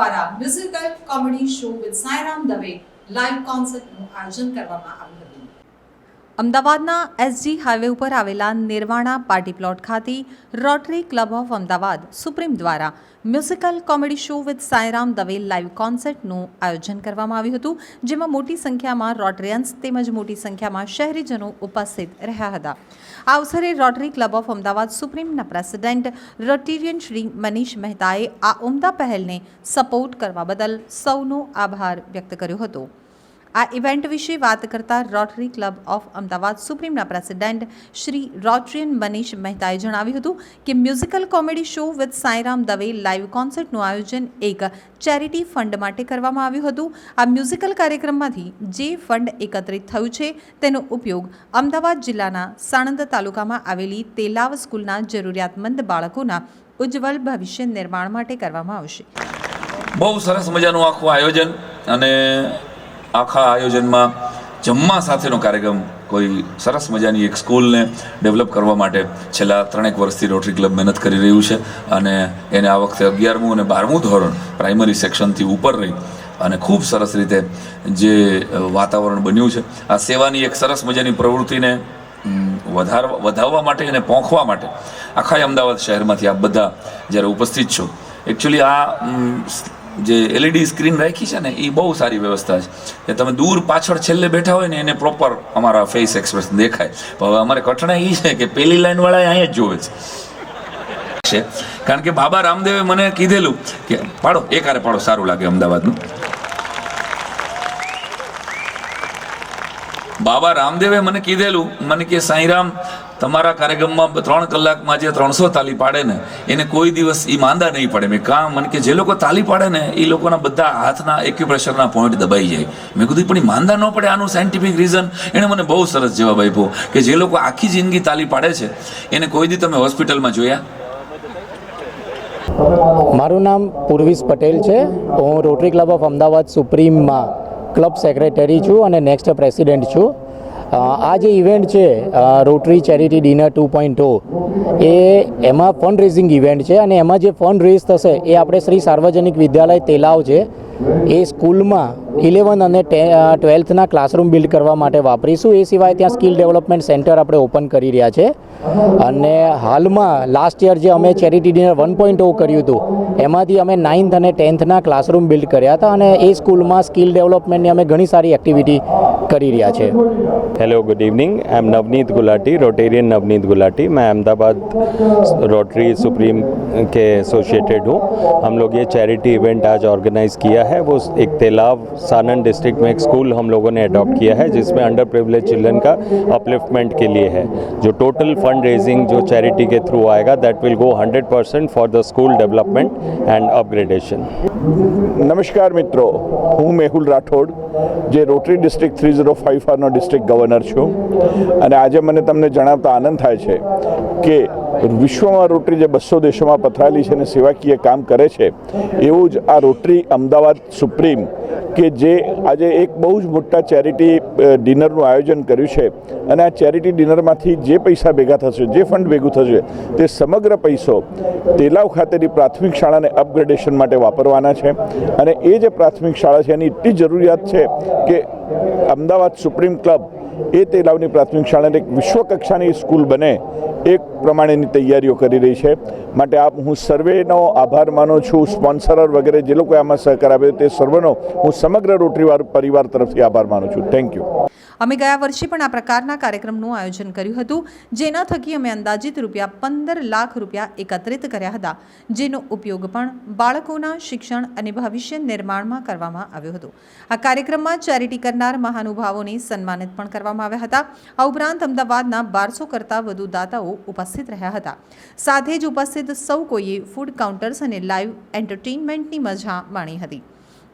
દ્વારા musical comedy show with Sairam Dave live કોન્સર્ટનું આયોજન કરવામાં આવ્યું હતું. અમદાવાદના એસજી હાઈવે ઉપર આવેલા નિર્વાણા પાર્ટી પ્લોટ ખાતે Rotary club of Ahmedabad supreme દ્વારા musical comedy show with Sairam Dave live કોન્સર્ટનું આયોજન કરવામાં આવ્યું હતું, જેમાં મોટી સંખ્યામાં રોટરીયન્સ તેમજ મોટી સંખ્યામાં શહેરીજનો ઉપસ્થિત રહ્યા હતા. આ અવસરે રોટરી ક્લબ ઓફ અમદાવાદ સુપ્રીમના પ્રેસિડેન્ટ રોટેરિયન શ્રી મનીષ મહેતાએ આ ઉમદા પહેલને સપોર્ટ કરવા બદલ સૌનો આભાર વ્યક્ત કર્યો હતો. આ ઇવેન્ટ વિશે વાત કરતા રોટરી ક્લબ ઓફ અમદાવાદ સુપ્રીમના પ્રેસિડેન્ટ શ્રી રોટરીયન મનીષ મહેતાએ જણાવ્યું હતું કે musical comedy show with Sairam Dave live કોન્સર્ટનું આયોજન એક ચેરિટી ફંડ માટે કરવામાં આવ્યું હતું. આ મ્યુઝિકલ કાર્યક્રમમાંથી જે ફંડ એકત્રિત થયું છે તેનો ઉપયોગ અમદાવાદ જિલ્લાના સાણંદ તાલુકામાં આવેલી તેલાવ સ્કૂલના જરૂરિયાતમંદ બાળકોના ઉજ્જવળ ભવિષ્ય નિર્માણ માટે કરવામાં આવશે. બહુ સરસ મજાનું આખું આયોજન અને આખા આયોજનમાં જમવા સાથેનો કાર્યક્રમ, કોઈ સરસ મજાની એક સ્કૂલને ડેવલપ કરવા માટે છેલ્લા ત્રણેક વર્ષથી રોટરી ક્લબ મહેનત કરી રહ્યું છે અને એને આ વખતે અગિયારમું અને બારમું ધોરણ પ્રાઇમરી સેક્શનથી ઉપર રહી અને ખૂબ સરસ રીતે જે વાતાવરણ બન્યું છે, આ સેવાની એક સરસ મજાની પ્રવૃત્તિને વધારવા વધારવા માટે અને પોંખવા માટે આખા અમદાવાદ શહેરમાંથી આપ બધા જ્યારે ઉપસ્થિત છો એકચ્યુઅલી આ જે એલઈડી સ્ક્રીન રાખી છે ને, એ બહુ સારી વ્યવસ્થા છે. કે તમે દૂર પાછળ છેલ્લે બેઠા હોય ને, એને પ્રોપર અમારા ફેસ એક્સપ્રેશન દેખાય. હવે અમારે કઠણાઈ એ છે કે પેલી લાઈનવાળા અહીંયા જ જોવે છે. કારણ કે બાબા રામદેવે મને કીધેલું કે, પાડો એકારે પાડો, સારું લાગે અમદાવાદનું. બાબા રામદેવે મને કીધેલું, મને કે સાંઈરામ તમારા કાર્યક્રમમાં ત્રણ કલાકમાં જે ત્રણસો તાલી પાડે ને, એને કોઈ દિવસ એ માંદા નહીં પડે. મેં કામ મને કે જે લોકો તાલી પાડે ને એ લોકોના બધા હાથના એક્યુપ્રેશરના પોઈન્ટ દબાઈ જાય. મેં કીધું, પણ એ માંદા ન પડે આનું સાયન્ટિફિક રીઝન એણે મને બહુ સરસ જવાબ આપ્યો કે જે લોકો આખી જિંદગી તાલી પાડે છે, એને કોઈ દી તમે હોસ્પિટલમાં જોયા? મારું નામ પૂર્વિશ પટેલ છે. હું રોટરી ક્લબ ઓફ અમદાવાદ સુપ્રીમમાં ક્લબ સેક્રેટરી છું અને નેક્સ્ટ પ્રેસિડેન્ટ છું. આ જે ઇવેન્ટ છે Rotary charity dinner two point એ એમાં ફંડ રેઝિંગ ઇવેન્ટ છે અને એમાં જે ફંડ રેઝ થશે, એ આપણે શ્રી સાર્વજનિક વિદ્યાલય તેલાવ છે, એ સ્કૂલમાં ઇલેવન અને ટ્વેલ્થના ક્લાસરૂમ બિલ્ડ કરવા માટે વાપરીશું. એ સિવાય ત્યાં સ્કિલ ડેવલપમેન્ટ સેન્ટર આપણે ઓપન કરી રહ્યા છે. અને હાલમાં લાસ્ટ યર જે અમે ચેરિટી ડિનર વન પોઈન્ટ કર્યું હતું એમાંથી અમે નાઇન્થ અને ટેન્થના ક્લાસરૂમ બિલ્ડ કર્યા હતા અને એ સ્કૂલમાં સ્કિલ ડેવલપમેન્ટની અમે ઘણી સારી એક્ટિવિટી કરી રહ્યા છે hello good evening I am Navneet Gulati Rotarian Navneet Gulati मैं अहमदाबाद रोटरी सुप्रीम के एसोसिएटेड हूँ हम लोग ये चैरिटी इवेंट आज ऑर्गेनाइज किया है वो एक तेलाब सानन डिस्ट्रिक्ट में एक स्कूल हम लोगों ने अडॉप्ट किया है जिसमें अंडर प्रिविलेज चिल्ड्रन का अपलिफ्टमेंट के लिए है जो टोटल फंड रेजिंग जो चैरिटी के थ्रू आएगा that will go 100 percent for the school development and upgradation નમસ્કાર મિત્રો હું મેહુલ રાઠોડ જે Rotary district three zero five ફારનો district governor છું અને આજે મને તમને જણાવતા આનંદ થાય છે કે વિશ્વમાં રોટરી જે બસો દેશોમાં પથરાયેલી છે અને સેવાકીય કામ કરે છે એવું જ આ રોટરી અમદાવાદ સુપ્રીમ કે જે આજે એક બહુ જ મોટા ચેરિટી ડિનરનું આયોજન કર્યું છે અને આ ચેરિટી ડિનરમાંથી જે પૈસા ભેગા થશે, જે ફંડ ભેગું થશે, તે સમગ્ર પૈસો તેલાવ ખાતેની પ્રાથમિક શાળાને અપગ્રેડેશન માટે વાપરવાના છે. અને એ જે પ્રાથમિક શાળા છે, એની એટલી જરૂરિયાત છે કે અમદાવાદ સુપ્રીમ ક્લબ એ તેલાવની પ્રાથમિક શાળાને એક વિશ્વકક્ષાની સ્કૂલ બને એક પ્રમાણેની તૈયારીઓ કરી રહી છે. માટે આપ હું સર્વેનો આભાર માનું છું. સ્પોન્સરર વગેરે જે લોકોએ આમાં સહકાર આપ્યો તે સર્વનો હું સમગ્ર રોટરી પરિવાર તરફથી આભાર માનું છું. થેન્ક યુ અમે ગયા વર્ષે પણ આ પ્રકારના કાર્યક્રમનું આયોજન કર્યું હતું, જેના થકી અમે અંદાજિત રૂપિયા પંદર લાખ રૂપિયા એકત્રિત કર્યા હતા, જેનો ઉપયોગ પણ બાળકોના શિક્ષણ અને ભવિષ્ય નિર્માણમાં કરવામાં આવ્યો હતો. આ કાર્યક્રમમાં ચેરિટી કરનાર મહાનુભાવોને સન્માનિત પણ કરવામાં આવ્યા હતા. આ ઉપરાંત અમદાવાદના બારસો કરતાં વધુ દાતાઓ ઉપસ્થિત રહ્યા હતા. સાથે જ ઉપસ્થિત સૌ કોઈએ ફૂડ કાઉન્ટર્સ અને લાઈવ એન્ટરટેઇનમેન્ટની મજા માણી હતી.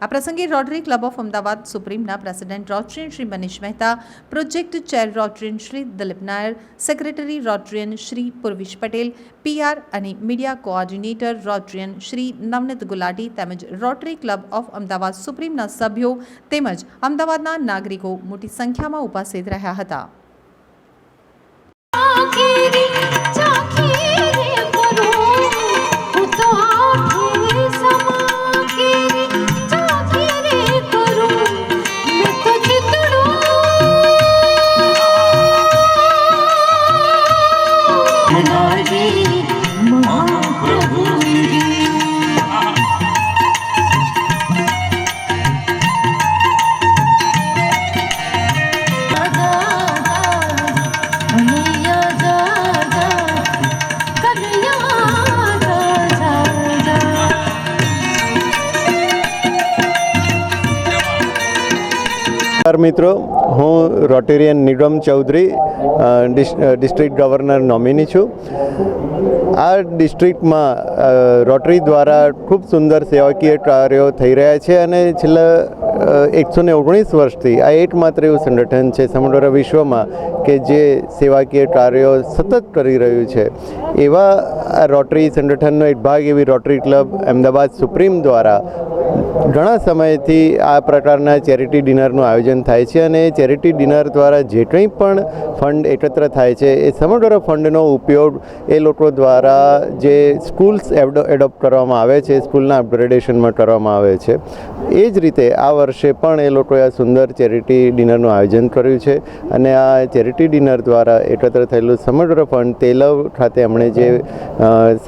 આ પ્રસંગે rotary club of Ahmedabad સુપ્રીમના president Rotarian Shri Manish Mehta project chair Rotarian Shri Dilip Nair secretary Rotarian Shri Purvish Patel PR અને media coordinator Rotarian Shri Navneet Gulati તેમજ રોટરી ક્લબ ઓફ અમદાવાદ સુપ્રીમના સભ્યો તેમજ અમદાવાદના નાગરિકો મોટી સંખ્યામાં ઉપસ્થિત રહ્યા હતા. નમસ્કાર મિત્રો. હું રોટેરિયન નિગમ ચૌધરી ડિસ્ટ્રિક્ટ ગવર્નર નોમિની છું. આ ડિસ્ટ્રિક્ટમાં રોટરી દ્વારા ખૂબ સુંદર સેવાકીય કાર્યો થઈ રહ્યા છે અને છેલ્લા એકસો ને ઓગણીસ વર્ષથી આ એકમાત્ર એવું સંગઠન છે સમગ્ર વિશ્વમાં કે જે સેવાકીય કાર્યો સતત કરી રહ્યું છે. એવા આ રોટરી સંગઠનનો એક ભાગ એવી રોટરી ક્લબ અમદાવાદ સુપ્રીમ દ્વારા ઘણા સમયથી આ પ્રકારના ચેરિટી ડિનરનું આયોજન થાય છે અને ચેરિટી ડિનર દ્વારા જે કંઈ પણ ફંડ એકત્ર થાય છે, એ સમગ્ર ફંડનો ઉપયોગ એ લોકો દ્વારા જે સ્કૂલ્સ એડોપ્ટ કરવામાં આવે છે, સ્કૂલના અપગ્રેડેશનમાં કરવામાં આવે છે, એ જ રીતે આ વર્ષે પણ એ લોકોએ આ સુંદર ચેરિટી ડિનરનું આયોજન કર્યું છે અને આ ચેરિટી ડિનર દ્વારા એકત્ર થયેલું સમગ્ર ફંડ તેલવ ખાતે એમણે જે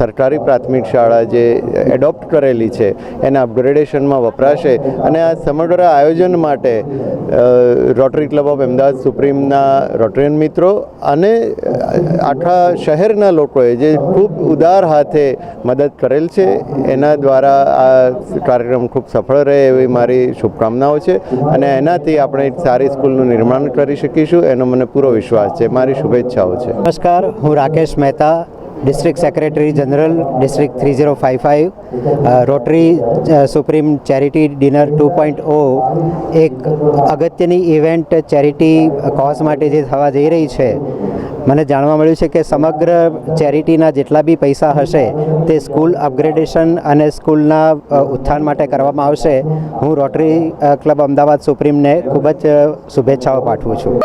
સરકારી પ્રાથમિક શાળા જે એડોપ્ટ કરેલી છે, એના અપગ્રેડેશનમાં વપરાશે અને આ સમગ્ર આયોજન માટે રોટરી ક્લબ ઓફ અમદાવાદ સુપ્રીમના રોટરીયન મિત્રો અને આખા શહેરના લોકોએ જે ખૂબ ઉદાર હાથે મદદ કરેલ છે, એના દ્વારા આ કાર્યક્રમ ખૂબ સફળ રહે એવી મારી શુભકામનાઓ છે અને એનાથી આપણે સારી સ્કૂલનું નિર્માણ કરી શકીશું, એનો મને પૂરો વિશ્વાસ છે. મારી શુભેચ્છાઓ છે. નમસ્કાર, હું Rakesh Mehta district secretary general district three zero five five Rotary supreme charity dinner two point O એક અગત્યની ઇવેન્ટ ચેરિટી કોઝ માટે જે થવા જઈ રહી છે, મને જાણવા મળ્યું છે કે સમગ્ર ચેરિટીના જેટલા બી પૈસા હશે, તે સ્કૂલ અપગ્રેડેશન અને સ્કૂલના ઉત્થાન માટે કરવામાં આવશે. હું રોટરી ક્લબ અમદાવાદ સુપ્રીમને ખૂબ જ શુભેચ્છાઓ પાઠવું છું.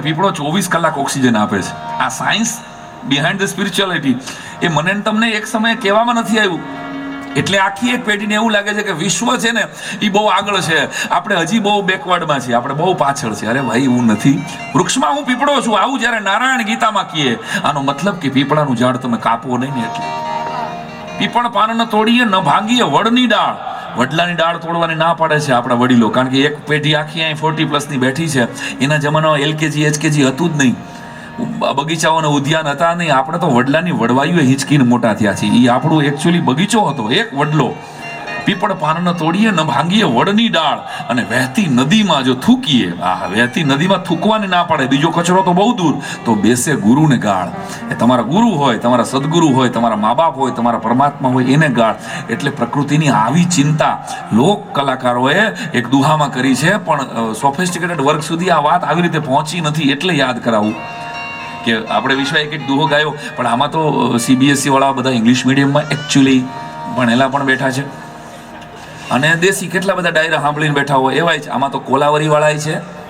કે પીપળો ચોવીસ કલાક ઓક્સિજન આપે છે. આ સાયન્સ બિહાઇન્ડ ધ સ્પિરિચ્યુઆલિટી એ મને તમને એક સમયે કહેવામાં નથી આવ્યું. એટલે આખી એક પેઢીને એવું લાગે છે કે વિશ્વ છે ને એ બહુ આગળ છે. આપણે હજી બહુ બેકવર્ડમાં છીએ. આપણે બહુ પાછળ છે અરે ભાઈ એવું નથી. વૃક્ષમાં હું પીપળો છું. આવું જ્યારે નારાયણ ગીતામાં કહીએ આનો મતલબ કે પીપળાનું ઝાડ તમે કાપવો નહીં ને એટલે. પીપળ પાનને તોડીએ ન ભાંગીએ વડની ડાળ. વડલાની ડાળ તોડવાની ના પાડે છે આપણા વડીલો. કારણ કે એક પેઢી આખી અહીં ફોર્ટી પ્લસની બેઠી છે. એના જમાનામાં એલકેજી, એચકેજી હતું જ નહીં. બગીચાઓને ઉદ્યાન હતા નહીં. આપણે તો વડલાની વડવાયુએ હિંચકીને મોટા થયા છીએ. એ આપણું એકચ્યુઅલી બગીચો હતો. એક વડલો. પીપળ પાન તોડીએ, ન ભાંગીએ વડની ડાળ અને વહેતી નદીમાં જો થૂકીએ આ વહેતી નદીમાં થૂકવાને ના પાડે, બીજો કચરો તો બહુ દૂર, તો બેસે ગુરુને ગાળ. એ તમારા ગુરુ હોય, તમારા સદગુરુ હોય, તમારા મા બાપ હોય, તમારા પરમાત્મા હોય, એને ગાળ. એટલે પ્રકૃતિની આવી ચિંતા લોક કલાકારોએ એક દુહામાં કરી છે, પણ સોફિસ્ટિકેટેડ વર્ગ સુધી આ વાત આવી રીતે પહોંચી નથી એટલે યાદ કરાવું કે આપણે વિશ્વ એક એક દુહો ગાયો, પણ આમાં તો સીબીએસસી વાળા બધા ઇંગ્લિશ મીડિયમમાં એકચ્યુઅલી ભણેલા પણ બેઠા છે. અને દેશી કેટલા બધા ડાયરા સાંભળીને બેઠા હોય, એવાય છે. આમાં તો કોલાવરી વાળા છે.